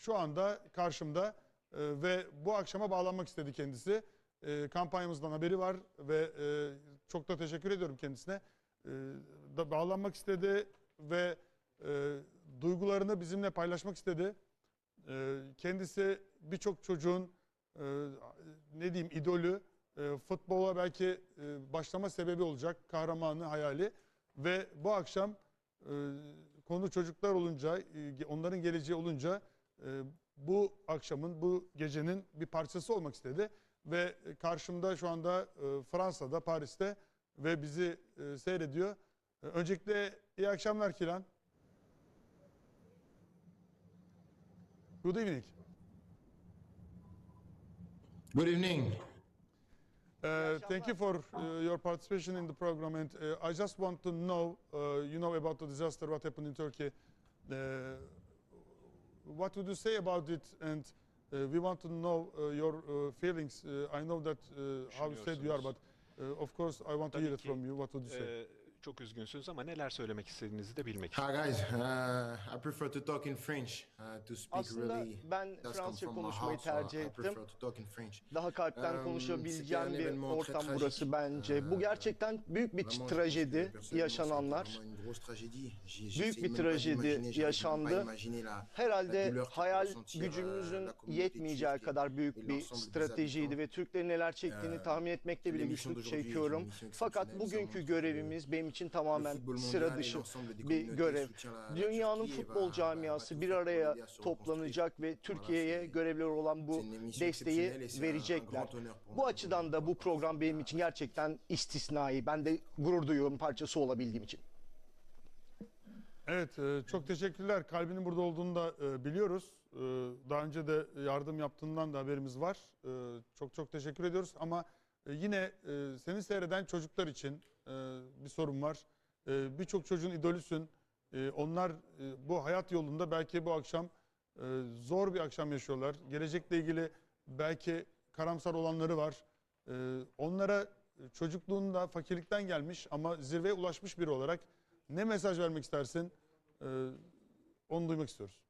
şu anda karşımda e, ve bu akşama bağlanmak istedi kendisi. E, kampanyamızdan haberi var ve e, çok da teşekkür ediyorum kendisine. E, da bağlanmak istedi ve e, duygularını bizimle paylaşmak istedi. E, kendisi birçok çocuğun e, ne diyeyim idolü, e, futbola belki e, başlama sebebi olacak, kahramanı, hayali ve bu akşam e, konu çocuklar olunca, e, onların geleceği olunca e, bu akşamın, bu gecenin bir parçası olmak istedi ve karşımda şu anda e, Fransa'da, Paris'te ve bizi e, seyrediyor. E, Öncelikle iyi akşamlar Kilan. Good evening. Good evening. Uh, thank you for uh, your participation in the program, and uh, I just want to know, uh, you know, about the disaster, what happened in Turkey. Uh, what would you say about it? And uh, we want to know uh, your uh, feelings. Uh, I know that uh, how sad you are, but uh, of course, I want to hear it ki, from you. What would you say? Çok üzgünsünüz ama neler söylemek istediğinizi de bilmek Hi istiyorum. guys, uh, I prefer to talk in French. Uh, to speak Aslında really ben Fransızca konuşmayı tercih ettim. Daha kalpten Um, konuşabileceğim un bir ortam burası bence. Bu Euh, gerçekten büyük bir trajedi yaşananlar. Büyük bir trajedi yaşandı. Herhalde hayal euh, gücümüzün yetmeyeceği kadar büyük bir stratejiydi ve Türklerin neler çektiğini Ee, tahmin etmekte bile güçlük çekiyorum. Fakat bugünkü görevimiz benim için tamamen sıra dışı bir görev. Dünyanın futbol camiası bir araya toplanacak ve Türkiye'ye görevli olan bu desteği verecekler. Bu açıdan da bu program benim için gerçekten istisnai. Ben de gurur duyuyorum parçası olabildiğim için. Evet, e, çok teşekkürler. Kalbinin burada olduğunu da e, biliyoruz. E, Daha önce de yardım yaptığından da haberimiz var. Çok çok teşekkür ediyoruz. Ama e, yine e, seni seyreden çocuklar için e, bir sorun var. E, Birçok çocuğun idolüsün. E, Onlar e, bu hayat yolunda belki bu akşam e, zor bir akşam yaşıyorlar. Gelecekle ilgili belki karamsar olanları var. E, Onlara çocukluğunda fakirlikten gelmiş ama zirveye ulaşmış biri olarak ne mesaj vermek istersin? Ee, onu duymak istiyoruz.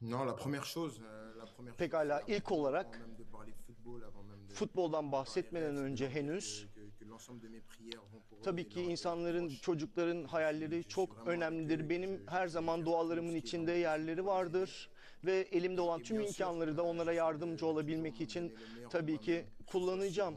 Non, la première chose, euh, la première chose, Pekala, c'est ilk olarak futboldan de bahsetmeden önce henüz Tabii ki insanların, çocukların hayalleri çok önemlidir. Benim her zaman dualarımın içinde yerleri vardır ve elimde olan tüm imkanları da onlara yardımcı olabilmek için tabii ki kullanacağım.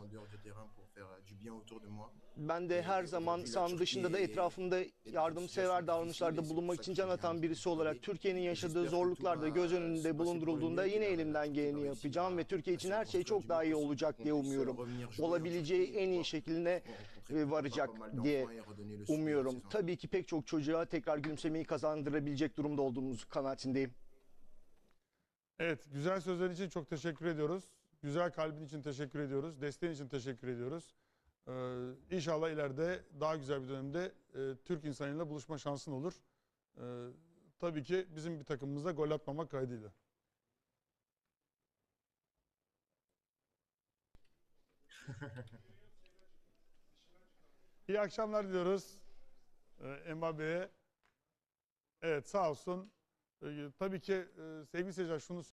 Ben de her zaman sahanın dışında da etrafımda yardımsever davranışlarda bulunmak için can atan birisi olarak Türkiye'nin yaşadığı zorluklar da göz önünde bulundurulduğunda yine elimden geleni yapacağım ve Türkiye için her şey çok daha iyi olacak diye umuyorum. Olabileceği en iyi şekilde e, varacak diye umuyorum. Tabii ki pek çok çocuğa tekrar gülümsemeyi kazandırabilecek durumda olduğumuz kanaatindeyim. Evet, güzel sözler için çok teşekkür ediyoruz. Güzel kalbin için teşekkür ediyoruz. Desteğin için teşekkür ediyoruz. Ee, inşallah ileride daha güzel bir dönemde e, Türk insanıyla buluşma şansın olur. Ee, tabii ki bizim bir takımımızda gol atmamak kaydıyla. İyi akşamlar diliyoruz e, Mbappe'ye. Evet sağ olsun. Ee, tabii ki e, sevgili seyirciler şunu